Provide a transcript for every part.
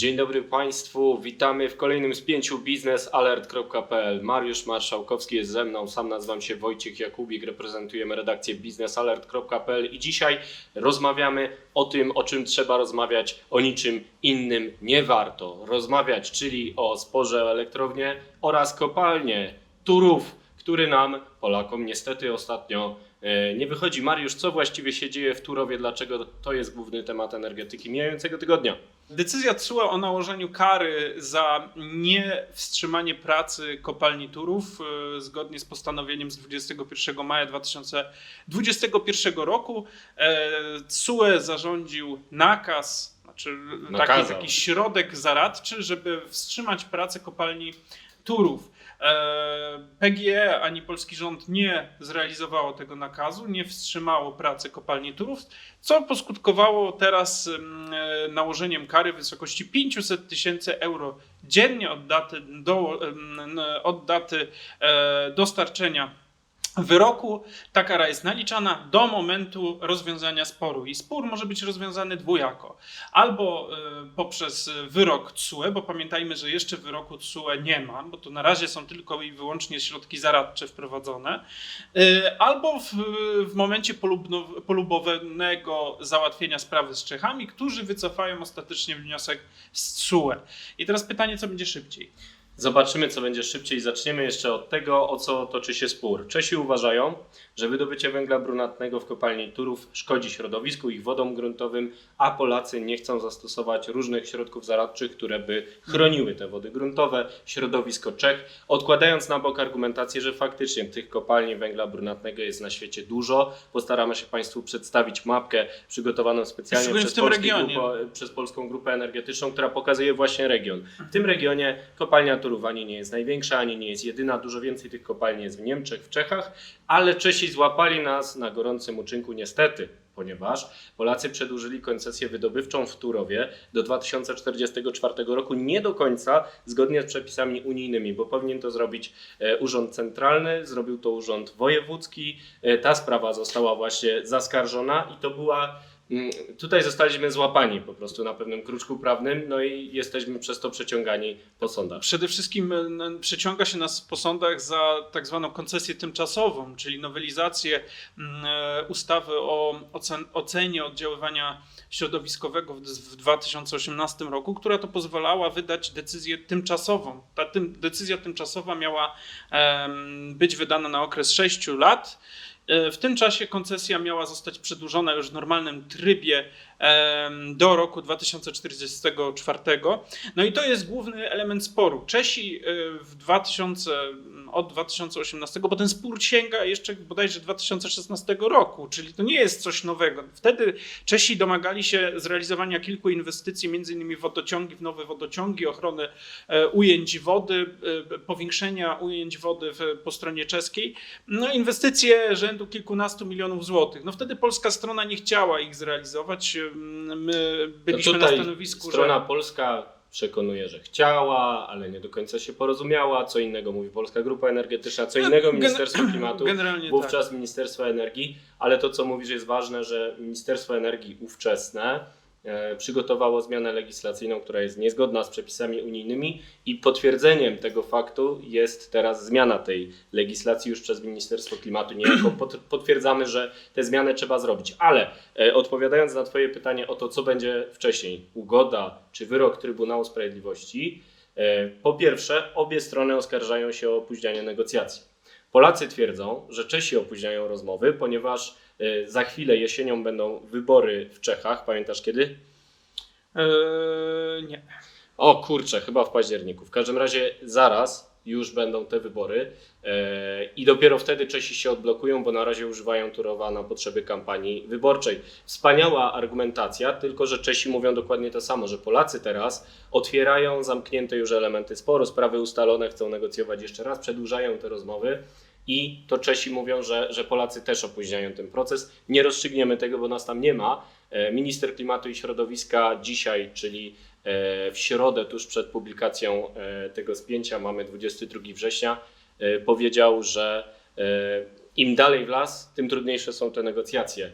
Dzień dobry Państwu, witamy w kolejnym spięciu biznesalert.pl. Mariusz Marszałkowski jest ze mną, sam nazywam się Wojciech Jakubik, reprezentujemy redakcję biznesalert.pl i dzisiaj rozmawiamy o tym, o czym trzeba rozmawiać, o niczym innym nie warto rozmawiać, czyli o sporze o elektrownię oraz kopalnie Turów, który nam, Polakom, niestety ostatnio nie wychodzi. Mariusz, co właściwie się dzieje w Turowie, dlaczego to jest główny temat energetyki mijającego tygodnia? Decyzja TSUE o nałożeniu kary za niewstrzymanie pracy kopalni Turów e, zgodnie z postanowieniem z 21 maja 2021 roku e, TSUE zarządził nakaz, znaczy taki, taki środek zaradczy, żeby wstrzymać pracę kopalni Turów. E, PGE ani polski rząd nie zrealizowało tego nakazu, nie wstrzymało pracy kopalni Turów, co poskutkowało teraz mm, e, nałożeniem kary w wysokości 500 tysięcy euro dziennie od daty, do, em, od daty e, dostarczenia wyroku. Ta kara jest naliczana do momentu rozwiązania sporu i spór może być rozwiązany dwojako. Albo e, poprzez wyrok TSUE, bo pamiętajmy, że jeszcze wyroku TSUE nie ma, bo to na razie są tylko i wyłącznie środki zaradcze wprowadzone, e, albo w, w momencie polubno- załatwienia sprawy z Czechami, którzy wycofają ostatecznie wniosek z TSUE. I teraz pytanie, co będzie szybciej? Zobaczymy, co będzie szybciej. Zaczniemy jeszcze od tego, o co toczy się spór. Czesi uważają, że wydobycie węgla brunatnego w kopalni Turów szkodzi środowisku, ich wodom gruntowym, a Polacy nie chcą zastosować różnych środków zaradczych, które by chroniły te wody gruntowe, środowisko Czech, odkładając na bok argumentację, że faktycznie tych kopalni węgla brunatnego jest na świecie dużo. Postaramy się Państwu przedstawić mapkę przygotowaną specjalnie przez, grupo, przez Polską Grupę Energetyczną, która pokazuje właśnie region. W tym regionie kopalnia Turów ani nie jest największa, ani nie jest jedyna. Dużo więcej tych kopalni jest w Niemczech, w Czechach, ale Czesi złapali nas na gorącym uczynku niestety, ponieważ Polacy przedłużyli koncesję wydobywczą w Turowie do 2044 roku nie do końca zgodnie z przepisami unijnymi, bo powinien to zrobić e, Urząd Centralny, zrobił to Urząd Wojewódzki. E, Ta sprawa została właśnie zaskarżona i to była Tutaj zostaliśmy złapani po prostu na pewnym kruczku prawnym, no i jesteśmy przez to przeciągani po sądach. Przede wszystkim e, przeciąga się nas po sądach za tak zwaną koncesję tymczasową, czyli nowelizację e, ustawy o ocen- ocenie oddziaływania środowiskowego w, w 2018 roku, która to pozwalała wydać decyzję tymczasową. Ta decyzja tymczasowa miała być wydana na okres 6 lat. E, W tym czasie koncesja miała zostać przedłużona już w normalnym trybie do roku 2044. No i to jest główny element sporu. Czesi y, w 2000, od 2018, bo ten spór sięga jeszcze bodajże 2016 roku, czyli to nie jest coś nowego. Wtedy Czesi domagali się zrealizowania kilku inwestycji, między innymi wodociągi, w nowe wodociągi, ochrony e, ujęć wody, e, powiększenia ujęć wody po stronie czeskiej. No inwestycje rzędu kilkunastu milionów złotych. No wtedy polska strona nie chciała ich zrealizować. My byliśmy No na stanowisku, Strona że... polska przekonuje, że chciała, ale nie do końca się porozumiała. Co innego mówi Polska Grupa Energetyczna, co innego Ministerstwo Klimatu. Generalnie tak. wówczas Ministerstwo Energii, ale to co mówisz jest ważne, że Ministerstwo Energii ówczesne przygotowało zmianę legislacyjną, która jest niezgodna z przepisami unijnymi i potwierdzeniem tego faktu jest teraz zmiana tej legislacji już przez Ministerstwo Klimatu. Niejako pot, potwierdzamy, że tę zmianę trzeba zrobić. Ale e, odpowiadając na Twoje pytanie o to, co będzie wcześniej, ugoda czy wyrok Trybunału Sprawiedliwości, e, po pierwsze, obie strony oskarżają się o opóźnianie negocjacji. Polacy twierdzą, że Czesi opóźniają rozmowy, ponieważ e, za chwilę jesienią będą wybory w Czechach. Pamiętasz kiedy? Eee, nie. O kurczę, chyba w październiku. W każdym razie zaraz już będą te wybory e, i dopiero wtedy Czesi się odblokują, bo na razie używają Turowa na potrzeby kampanii wyborczej. Wspaniała argumentacja, tylko że Czesi mówią dokładnie to samo, że Polacy teraz otwierają zamknięte już elementy sporu, sprawy ustalone, chcą negocjować jeszcze raz, przedłużają te rozmowy. I to Czesi mówią, że, że Polacy też opóźniają ten proces. Nie rozstrzygniemy tego, bo nas tam nie ma. E, Minister Klimatu i Środowiska dzisiaj, czyli e, w środę, tuż przed publikacją e, tego spięcia, mamy 22 września, powiedział, że im dalej w las, tym trudniejsze są te negocjacje.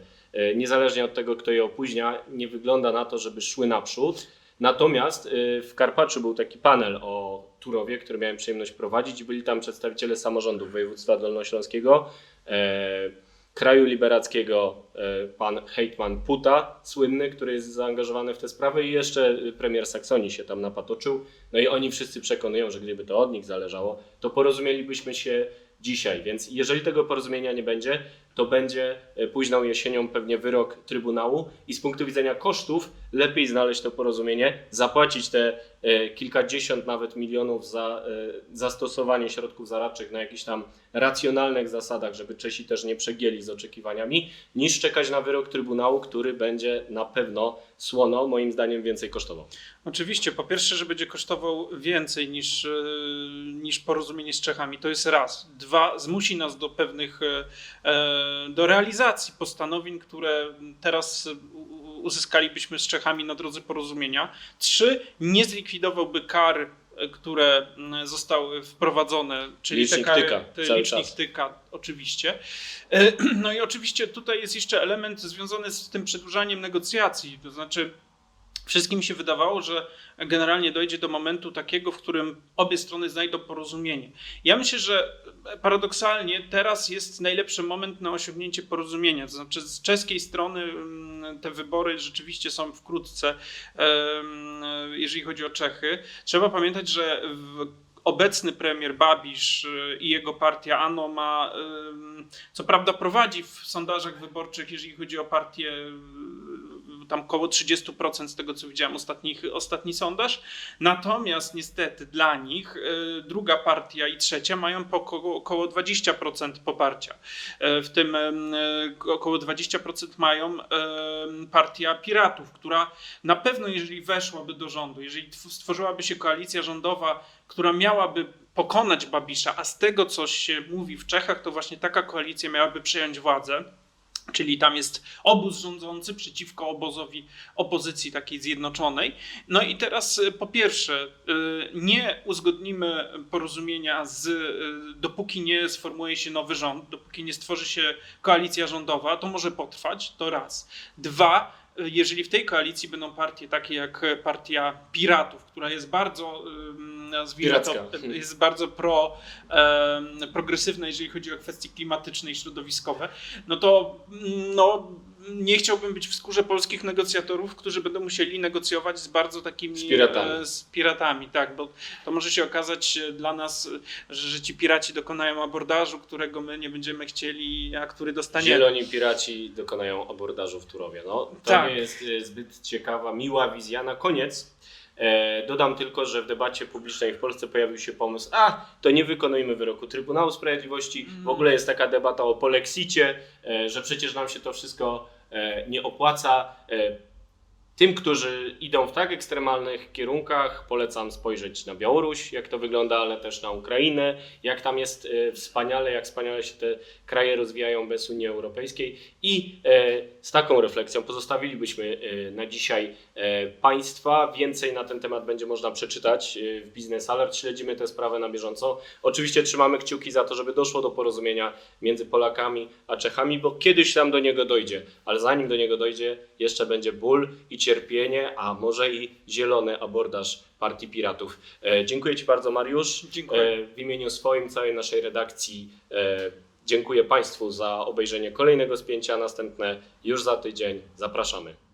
Niezależnie od tego, kto je opóźnia, nie wygląda na to, żeby szły naprzód. Natomiast w Karpaczu był taki panel o Turowie, który miałem przyjemność prowadzić byli tam przedstawiciele samorządów województwa dolnośląskiego, e, kraju liberackiego, e, pan Hejtman Puta, słynny, który jest zaangażowany w tę sprawę i jeszcze premier Saksonii się tam napatoczył. No i oni wszyscy przekonują, że gdyby to od nich zależało, to porozumielibyśmy się dzisiaj. Więc jeżeli tego porozumienia nie będzie, to będzie e, późną jesienią pewnie wyrok Trybunału i z punktu widzenia kosztów lepiej znaleźć to porozumienie, zapłacić te e, kilkadziesiąt nawet milionów za e, zastosowanie środków zaradczych na jakichś tam racjonalnych zasadach, żeby Czesi też nie przegięli z oczekiwaniami, niż czekać na wyrok Trybunału, który będzie na pewno słono, moim zdaniem więcej kosztował. Oczywiście, po pierwsze, że będzie kosztował więcej niż, niż porozumienie z Czechami, to jest raz. Dwa, zmusi nas do pewnych, e, do realizacji postanowień, które teraz uzyskalibyśmy z Czechami na drodze porozumienia. Trzy, nie zlikwidowałby kar, które zostały wprowadzone, czyli Licznik te kary, tyka te cały licznik czas. tyka, oczywiście. E, No i oczywiście tutaj jest jeszcze element związany z tym przedłużaniem negocjacji, to znaczy Wszystkim się wydawało, że generalnie dojdzie do momentu takiego, w którym obie strony znajdą porozumienie. Ja myślę, że paradoksalnie teraz jest najlepszy moment na osiągnięcie porozumienia. To znaczy, z czeskiej strony mm, te wybory rzeczywiście są wkrótce, jeżeli chodzi o Czechy. Trzeba pamiętać, że obecny premier Babisz y, i jego partia ANO ma, co prawda prowadzi w sondażach wyborczych, jeżeli chodzi o partię, tam około 30% z tego, co widziałem ostatnich, ostatni sondaż. Natomiast niestety dla nich y, druga partia i trzecia mają po około, około 20% poparcia. Y, W tym ym, y, około 20% mają partia Piratów, która na pewno, jeżeli weszłaby do rządu, jeżeli tw- stworzyłaby się koalicja rządowa, która miałaby pokonać Babisza, a z tego, co się mówi w Czechach, to właśnie taka koalicja miałaby przejąć władzę. Czyli tam jest obóz rządzący przeciwko obozowi opozycji takiej zjednoczonej. No i teraz y, po pierwsze, y, nie uzgodnimy porozumienia z, y, dopóki nie sformułuje się nowy rząd, dopóki nie stworzy się koalicja rządowa, to może potrwać, to raz. Dwa, jeżeli w tej koalicji będą partie takie jak partia Piratów, która jest bardzo, Piracka. jest bardzo pro, em, progresywna, jeżeli chodzi o kwestie klimatyczne i środowiskowe, no to mm, no, nie chciałbym być w skórze polskich negocjatorów, którzy będą musieli negocjować z bardzo takimi Z piratami. e, z piratami, tak, bo to może się okazać e, dla nas, że, że ci piraci dokonają abordażu, którego my nie będziemy chcieli, a który dostaniemy. Zieloni piraci dokonają abordażu w Turowie. No, to Tak. nie jest e, zbyt ciekawa, miła wizja. Na koniec dodam tylko, że w debacie publicznej w Polsce pojawił się pomysł, a to nie wykonujmy wyroku Trybunału Sprawiedliwości. W Mm. ogóle jest taka debata o polexicie, e, że przecież nam się to wszystko e, nie opłaca. Tym, którzy idą w tak ekstremalnych kierunkach, polecam spojrzeć na Białoruś, jak to wygląda, ale też na Ukrainę, jak tam jest e, wspaniale, jak wspaniale się te kraje rozwijają bez Unii Europejskiej. I e, z taką refleksją pozostawilibyśmy e, na dzisiaj Państwa. Więcej na ten temat będzie można przeczytać w Business Alert. Śledzimy tę sprawę na bieżąco. Oczywiście trzymamy kciuki za to, żeby doszło do porozumienia między Polakami a Czechami, bo kiedyś tam do niego dojdzie, ale zanim do niego dojdzie, jeszcze będzie ból i cierpienie, a może i zielony abordaż Partii Piratów. E, dziękuję Ci bardzo, Mariusz. Dziękuję. E, w imieniu swoim, całej naszej redakcji e, dziękuję Państwu za obejrzenie kolejnego spięcia. Następne już za tydzień. Zapraszamy.